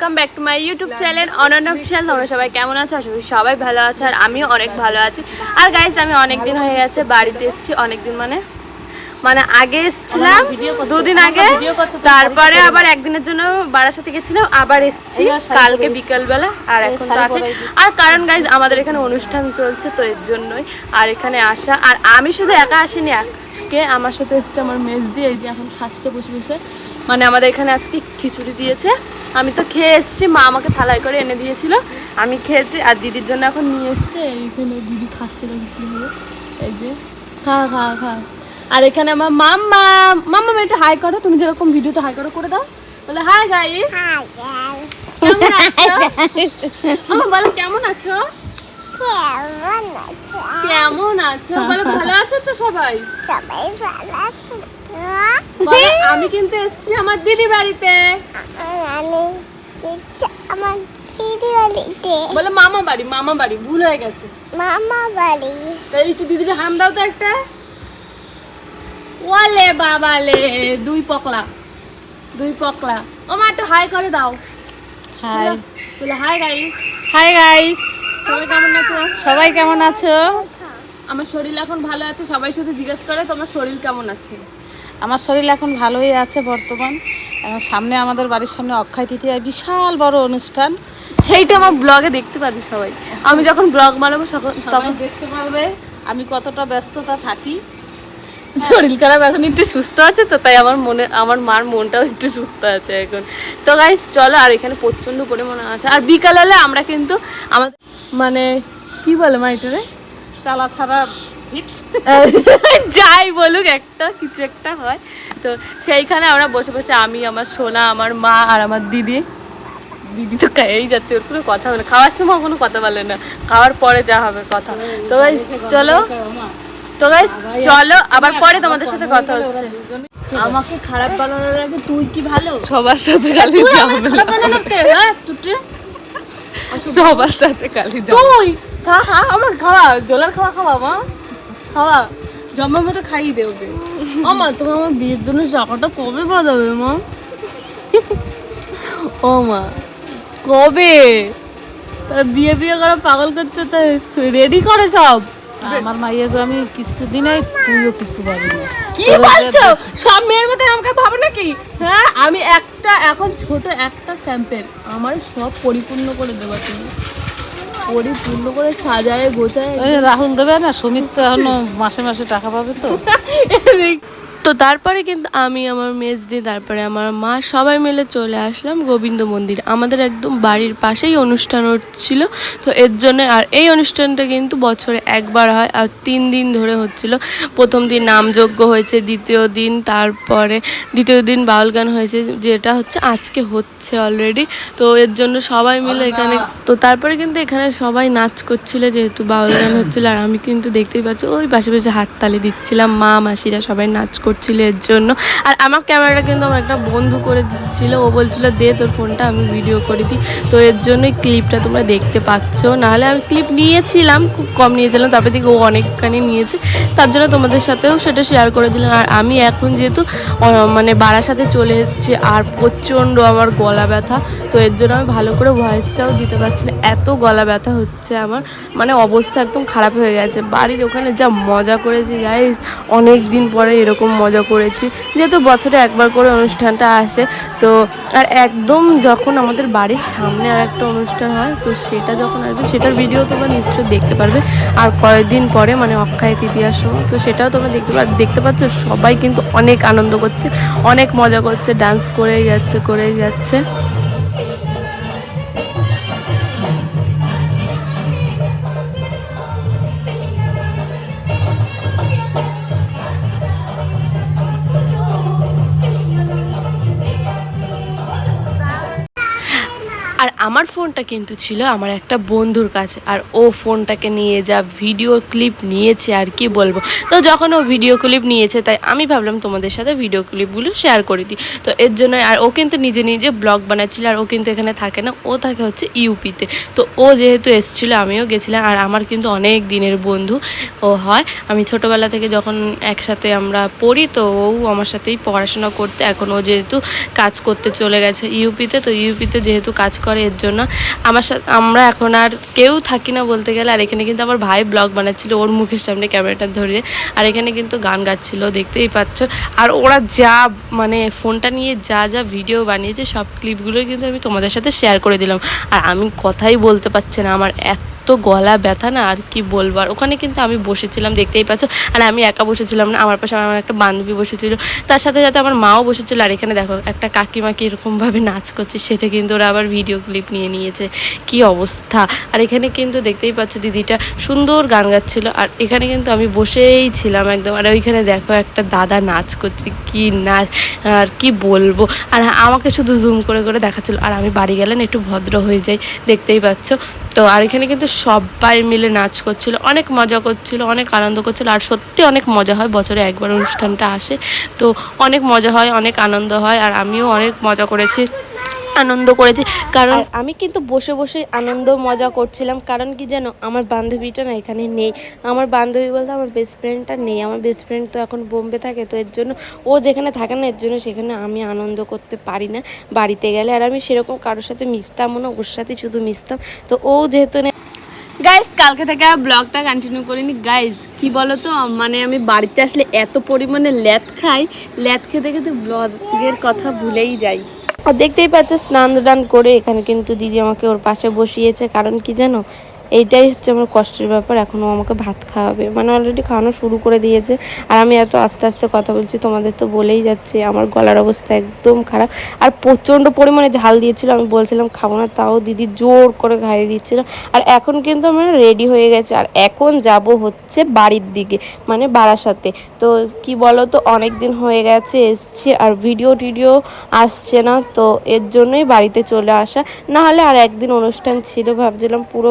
Welcome back to my YouTube channel Ananya official তোমরা সবাই কেমন আছো? আশা করি সবাই ভালো আছে আর আমিও অনেক ভালো আছি। আর গাইস আমি অনেক দিন হয়ে গেছে বাড়িতে এসেছি অনেক দিন মানে। মানে আগে এসেছিলাম দুদিন আগে। তারপরে আবার একদিনের জন্য বারাসাতে গেছিলাম আবার এসেছি। কালকে বিকালবেলা আর এখন তো আছে। আর কারণ গাইজ আমাদের এখানে অনুষ্ঠান চলছে তো এর জন্যই। আর এখানে আসা আর আমি শুধু একা আসিনি আজকে আমার সাথে এসেছে আমার মেজদি এই যে এখন খাচ্ছে বসে বসে। মানে আমাদের এখানে আজকে খিচুড়ি দিয়েছে। আমি তো খেয়ে এসেছি মা আমাকে থালায় করে এনে দিয়েছিল। আমি খেয়েছি আর দিদির জন্য এখন নিয়ে এসছে। এইখানে দিদি খাচ্ছে না হবে? এই যে খা খা খা। আর এখানে আমার মাম্মা মাম্মা একটু হাই করো। তুমি যেরকম ভিডিওতে হাই করো করে দাও। বলে হাই গাইস কেমন আছো? বলো কেমন আছো? কেমন আছো? বলো ভালো আছো তো সবাই? সবাই ভালো আছে। আমি কিন্তু এসেছি আমার দিদি বাড়িতে। আমি আমার দিদি বাড়িতে বলো মামা বাড়ি মামা বাড়ি ভুল হয়ে গেছে। মামা বাড়ি তাই একটু দিদির হাম দাও তো একটা। ওয়ালে বাবালে দুই পকলা দুই পকলা। ও মা একটু হাই করে দাও। হাই। বলে হাই গাইস। Hi guys. সবাই কেমন আছো? সবাই কেমন আছো? আমার শরীর এখন ভালো আছে সবাই শুধু জিজ্ঞেস করে তোমার শরীর কেমন আছে। আমার শরীর এখন ভালোই আছে বর্তমান। এখন সামনে আমাদের বাড়ির সামনে অক্ষয় তৃতীয় বিশাল বড় অনুষ্ঠান। সেইটা আমার ব্লগে দেখতে পারবে সবাই। আমি যখন ব্লগ বানাবো তখন দেখতে পারবে আমি কতটা ব্যস্ততা থাকি। শরীর খারাপ এখন একটু সুস্থ আছে তো তাই আমার মনে আমার মার মনটাও একটু সুস্থ আছে এখন। তো গাইস চলো আর এখানে প্রচণ্ড পরিমাণে আছে। আর বিকাল হলে আমরা কিন্তু আমাদের মানে কি বলে মা এটা চালা ছাড়া যাই বলুক একটা কিছু একটা হয়। তো সেইখানে আমরা বসে বসে আমি আমার সোনা আমার মা আর আমার দিদি দিদি তো খেয়েই যাচ্ছে ওর কোনো কথা বলে খাওয়ার সময় কোনো কথা বলে না। খাওয়ার পরে যা হবে কথা। তো চলো। তো গাইস চলো আবার পরে তোমাদের সাথে কথা হচ্ছে। আমাকে খারাপ বানানোর আগে তুই কি ভালো? সবার সাথে খালি ঝামেলা হ্যাঁ তুই সবার সাথে খালি তুই খা খা আমার খাওয়া জলের খাওয়া খাওয়া মা। খাওয়া। জমার মতো খাইয়ে দে ওকে। আমা তুমি আমার বিয়ের জন্য টাকাটা কবে বাঁধাবে মা? ও মা কবে? তার বিয়ে বিয়ে করে পাগল করছে তাই রেডি করে সব? আমার মাইয়াকে আমি কিছুদিনে তুইও কিছু পাবি না কি বলছো? সব মেয়ের মধ্যে আমাকে ভাবো নাকি? হ্যাঁ? আমি একটা এখন ছোট একটা স্যাম্পেল আমার সব পরিপূর্ণ করে দেবো তুমি। পরিপূর্ণ করে সাজায় গোছায় রাহুল দেবে না সুমিত তো এখনও মাসে মাসে টাকা পাবে তো। তো তারপরে কিন্তু আমি আমার মেজ দিয়ে তারপরে আমার মা সবাই মিলে চলে আসলাম গোবিন্দ মন্দির। আমাদের একদম বাড়ির পাশেই অনুষ্ঠান হচ্ছিল। তো এর জন্য আর এই অনুষ্ঠানটা কিন্তু বছরে একবার হয় আর তিন দিন ধরে হচ্ছিল। প্রথম দিন নামযজ্ঞ হয়েছে দ্বিতীয় দিন তারপরে দ্বিতীয় দিন বাউল গান হয়েছে যেটা হচ্ছে আজকে হচ্ছে অলরেডি তো এর জন্য সবাই মিলে এখানে তো তারপরে কিন্তু এখানে সবাই নাচ করছিল যেহেতু বাউল গান হচ্ছিল। আর আমি কিন্তু দেখতেই পাচ্ছি ওই পাশে পাশে হাততালি দিচ্ছিলাম মা মাসিরা সবাই নাচ করছিল এর জন্য। আর আমার ক্যামেরাটা কিন্তু আমার একটা বন্ধু করে দিচ্ছিল ও বলছিল, দে তোর ফোনটা, আমি ভিডিও করে দিই। তো এর জন্যই ক্লিপটা তোমরা দেখতে পাচ্ছ। নাহলে আমি ক্লিপ নিয়েছিলাম, খুব কম নিয়েছিলাম তারপর থেকে ও অনেকখানি নিয়েছে। তার জন্য তোমাদের সাথেও সেটা শেয়ার করে দিলাম। আর আমি এখন যেহেতু মানে বাড়ার সাথে চলে এসেছি, আর প্রচণ্ড আমার গলা ব্যথা, তো এর জন্য আমি ভালো করে ভয়েসটাও দিতে পারছি না। এত গলা ব্যথা হচ্ছে আমার। মানে অবস্থা একদম খারাপ হয়ে গেছে। বাড়ির ওখানে যা মজা করেছি গাইস অনেক দিন পরে এরকম মজা করেছি। যেহেতু বছরে একবার করে অনুষ্ঠানটা আসে, তো আর একদম যখন আমাদের বাড়ির সামনে আর একটা অনুষ্ঠান হয়, তো সেটা যখন আসবে, সেটার ভিডিও তোমরা নিশ্চয়ই দেখতে পারবে। আর কয়েকদিন পরে মানে অক্ষয় তৃতীয়ার সময়, তো সেটাও তোমরা দেখতে পার, দেখতে পাচ্ছ, সবাই কিন্তু অনেক আনন্দ করছে, অনেক মজা করছে ডান্স করে যাচ্ছে করে যাচ্ছে। আমার ফোনটা কিন্তু ছিল আমার একটা বন্ধুর কাছে, আর ও ফোনটাকে নিয়ে যা ভিডিও ক্লিপ নিয়েছে আর কি বলব। তো যখন ও ভিডিও ক্লিপ নিয়েছে, তাই আমি ভাবলাম তোমাদের সাথে ভিডিও ক্লিপগুলো শেয়ার করে দিই। তো এর জন্য আর ও কিন্তু নিজে নিজে ব্লগ বানাচ্ছিল, আর ও কিন্তু এখানে থাকে না, ও থাকে হচ্ছে ইউপিতে তো। ও যেহেতু এসেছিল, আমিও গেছিলাম, আর আমার কিন্তু অনেক দিনের বন্ধু ও হয়। আমি ছোটোবেলা থেকে যখন একসাথে আমরা পড়ি, তো ও আমার সাথেই পড়াশোনা করতে, এখন ও যেহেতু কাজ করতে চলে গেছে ইউপিতে তো ইউপিতে যেহেতু কাজ করে এর জন্য। আমার সাথে, আমরা এখন আর কেউ থাকি না বলতে গেলে। আর এখানে কিন্তু আমার ভাই ব্লগ বানাচ্ছিল, ওর মুখের সামনে ক্যামেরাটা ধরিয়ে আর এখানে কিন্তু গান গাচ্ছিল, দেখতেই পাচ্ছ। আর ওরা যা মানে ফোনটা নিয়ে যা যা ভিডিও বানিয়েছে, সব ক্লিপগুলোই কিন্তু আমি তোমাদের সাথে শেয়ার করে দিলাম। আর আমি কথাই বলতে পারছি না, আমার এত গলা ব্যথা না, আর কি বলব? আর ওখানে কিন্তু আমি বসেছিলাম, দেখতেই পাচ্ছ। আর আমি একা বসেছিলাম না, আমার পাশে আমার একটা বান্ধবী বসেছিল। তার সাথে সাথে আমার মাও বসেছিল, আর এখানে দেখো, একটা কাকিমা এরকমভাবে নাচ করছে, সেটা কিন্তু ওরা আবার ভিডিও ক্লিপ নিয়ে নিয়েছে। কি অবস্থা! আর এখানে কিন্তু দেখতেই পাচ্ছ দিদিটা সুন্দর গান গাচ্ছিল, আর এখানে কিন্তু আমি বসেই ছিলাম একদম। আর ওইখানে দেখো একটা দাদা নাচ করছে, কি নাচ, আর কি বলব? আর আমাকে শুধু জুম করে করে দেখাচ্ছিল। আর আমি বাড়ি গেলে না একটু ভদ্র হয়ে যাই, দেখতেই পাচ্ছ। তো আর এখানে কিন্তু সবাই মিলে নাচ করছিল, অনেক মজা করছিল, অনেক আনন্দ করছিল। আর সত্যি অনেক মজা হয়, বছরে একবার অনুষ্ঠানটা আসে। তো অনেক মজা হয়, অনেক আনন্দ হয়, আর আমিও অনেক মজা করেছি, আনন্দ করেছি। কারণ আমি কিন্তু বসে বসে আনন্দ, মজা করছিলাম। কারণ কি জানো, আমার বান্ধবীটা না এখানে নেই। আমার বান্ধবী বলতে আমার বেস্ট ফ্রেন্ডটা নেই। আমার বেস্ট ফ্রেন্ড তো এখন বোম্বে থাকে, তো এর জন্য ও যেখানে থাকে না, এর জন্য সেখানে আমি আনন্দ করতে পারি না। বাড়িতে গেলে, আর আমি সেরকম কারোর সাথে মিশতামও না, ওর সাথে শুধু মিশতাম। তো ও যেহেতু গাইজ কালকে থেকে আর ব্লগটা কন্টিনিউ করিনি। গাইজ কি বলো তো মানে আমি বাড়িতে আসলে এত পরিমাণে ল্যাথ খাই। ল্যাথ খেতে খেতে ব্লগের কথা ভুলেই যাই। আর দেখতেই পাচ্ছ স্নান করে এখানে কিন্তু দিদি আমাকে ওর পাশে বসিয়েছে। কারণ কি জানো? এইটাই হচ্ছে আমার কষ্টের ব্যাপার, এখনও আমাকে ভাত খাওয়াবে। মানে অলরেডি খাওয়ানো শুরু করে দিয়েছে। আর আমি এত আস্তে আস্তে কথা বলছি, তোমাদের তো বলেই যাচ্ছে, আমার গলার অবস্থা একদম খারাপ। আর প্রচণ্ড পরিমাণে ঝাল দিয়েছিল, আমি বলছিলাম, খাব না, তাও দিদি জোর করে খাইয়ে দিচ্ছিল। আর এখন কিন্তু আমরা রেডি হয়ে গেছে। আর এখন যাব হচ্ছে বাড়ির দিকে মানে বারাসাতে। তো কি বলো তো অনেক দিন হয়ে গেছে, এসছে, আর ভিডিও টিডিও আসছে না। তো এর জন্যই বাড়িতে চলে আসা। না হলে আর একদিন অনুষ্ঠান ছিল, ভাবছিলাম পুরো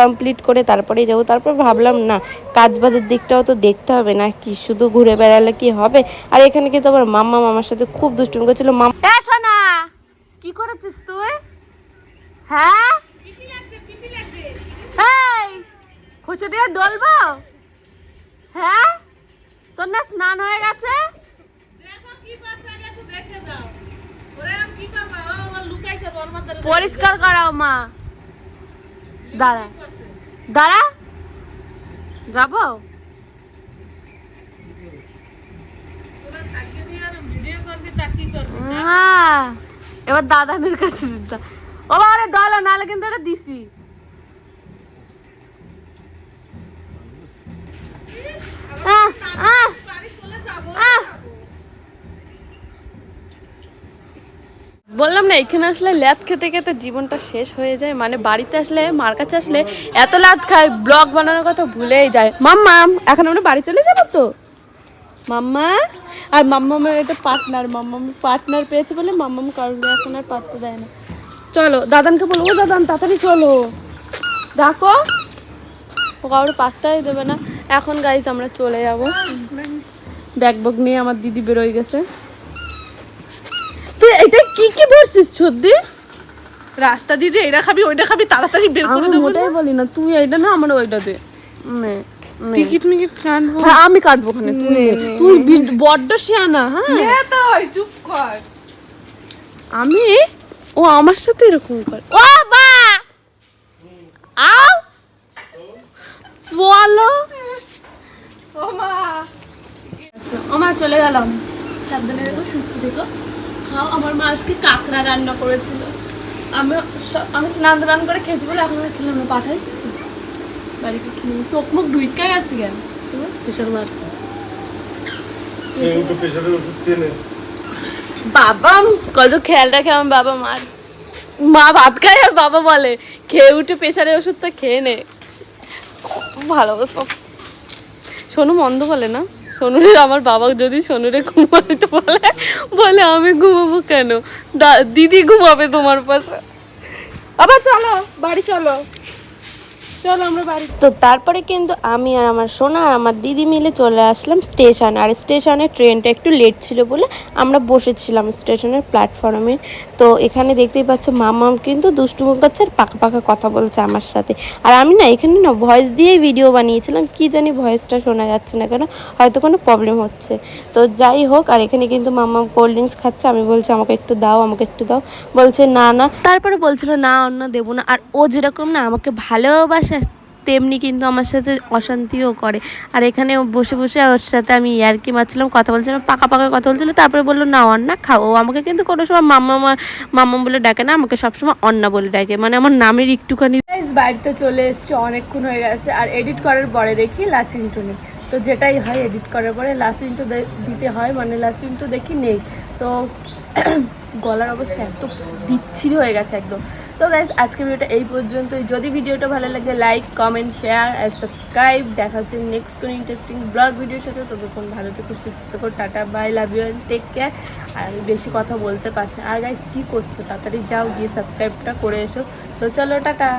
কমপ্লিট করে তারপরেই যাব। তারপর ভাবলাম না কাজ বাজের দিকটাও তো দেখতে হবে না কি শুধু ঘুরে বেড়ালে কি হবে? আর এখানে কিন্তু আমার মাম্মা মামার সাথে খুব দুষ্টুমি করছিল। মামা এ কি করেছিস তুই? হ্যাঁ? খুশি দিয়ে ডলবো? হ্যাঁ? তোর না স্নান হয়ে গেছে? পরিষ্কার করাও মা। দাঁড়া। দাঁড়া। যাব? এবার দাদাদের কাছে দিতে ও আরে ডলা নালে কিন্তু এটা দিছি। আহ, আহ, আহ। বললাম না, এখানে আসলে ল্যাদ খেতে খেতে জীবনটা শেষ হয়ে যায়। মানে বাড়িতে আসলে, মার কাছে আসলে এত লাদ খায়, ব্লগ বানানোর কথা ভুলেই যায়। মাম্মা, এখন আমরা বাড়ি চলে যাব তো? মাম্মা? আর মাম্মামের একটা পার্টনার মাম্মাম পার্টনার পেয়েছে বলে মাম্মাম কারণ এখন আর পাত্তা দেয় না। চলো, দাদানকে বলো ও দাদান, তাড়াতাড়ি চলো। ডাকো। ও কারোর পাত্তাই দেবে না। এখন গাইজ আমরা চলে যাব। ব্যাগ বগ নিয়ে আমার দিদি বেরোয় গেছে। কি কি বলছিস সর্দি? রাস্তা দিয়ে যে এটা খাবি ওইটা খাবি তাড়াতাড়ি বের করে আমি দেবো মোটাই বলি না তুই এইটা না আমার ওইটা দে। নে। টিকিট মিকিট কাটবো? হ্যাঁ আমি কাটবো ওখানে তুই বড্ড শিয়ানা হ্যাঁ? তো চুপ কর। আমি? ও আমার সাথে এরকম করে। ও বা আও! চলো। ও মা। আচ্ছা আমার চলে গেলাম। সাবধানে দেখো সুস্থ থেকো। খাও আমার মা আজকে কাঁকড়া রান্না করেছিল। আমি আমি স্নান টান করে খেয়েছি বলে এখন খেলাম না পাঠাই। বাড়িতে খেয়ে চোখ মুখ ঢুইকা গেছি কেন? প্রেশার মারছে। বাবা কত খেয়াল রাখে আমার বাবা মার। মা ভাত খায় আর বাবা বলে খেয়ে উঠে প্রেশারের ওষুধটা খেয়ে নে। খুব ভালোবাসো। সোনু মন্দ বলে না। সোনুরে, আমার বাবা যদি সোনুরে ঘুমাইতে বলে বলে আমি ঘুমাবো কেন? দিদি ঘুমাবে তোমার পাশে। আবার চলো, বাড়ি চলো। চলো আমরা বাড়ি। তো তারপরে কিন্তু আমি আর আমার সোনা আর আমার দিদি মিলে চলে আসলাম স্টেশন। আর স্টেশনে ট্রেনটা একটু লেট ছিল বলে আমরা বসেছিলাম স্টেশনের প্ল্যাটফর্মে তো এখানে দেখতেই পাচ্ছ মামাম কিন্তু দুষ্টুমো করছে আর পাকা পাকা কথা বলছে আমার সাথে। আর আমি না এখানে না ভয়েস দিয়েই ভিডিও বানিয়েছিলাম, কি জানি ভয়েসটা শোনা যাচ্ছে না কেন, হয়তো কোনো প্রবলেম হচ্ছে। তো যাই হোক, আর এখানে কিন্তু মামাম কোল্ড ড্রিঙ্কস খাচ্ছে। আমি বলছি, আমাকে একটু দাও, আমাকে একটু দাও। বলছে, না না। তারপরে বলছিল, না অন্য দেবো না। আর ও যেরকম না আমাকে ভালোবাসে তেমনি কিন্তু আমার সাথে অশান্তিও করে। আর এখানে বসে বসে ওর সাথে আমি ইয়ার্কি মারছিলাম, কথা বলছিলাম, পাকা পাকা কথা বলছিল, তারপরে বলল, না, অন্না, খাও। ও আমাকে কিন্তু কোনো সময় মাম্মা মাম্মা বলে ডাকে না, আমাকে সবসময় অন্না বলে ডাকে। মানে আমার নামের একটুখানি বাড়িতে চলে এসেছি, অনেকক্ষণ হয়ে গেছে। আর এডিট করার পরে দেখি লাস্ট ইন্টু তো যেটাই হয় এডিট করার পরে লাস্ট ইন্টু দিতে হয় মানে লাস্ট ইন্টু দেখি নেই। তো গলার অবস্থা এত বিচ্ছিরি হয়ে গেছে একদম। তো গাইজ আজকের ভিডিওটা এই পর্যন্তই। যদি ভিডিওটা ভালো লাগে লাইক কমেন্ট শেয়ার আর সাবস্ক্রাইব দেখা হচ্ছে নেক্সট কোনো ইন্টারেস্টিং ব্লগ ভিডিওর সাথে। ততক্ষণ ভালো থেকো, সুস্থ থেকো, tata bye love you take care আর বেশি কথা বলতে পারছি আর গাইজ কী করছ? তাড়াতাড়ি যাও, গিয়ে সাবস্ক্রাইবটা করে এসো। তো চলো, টাটা।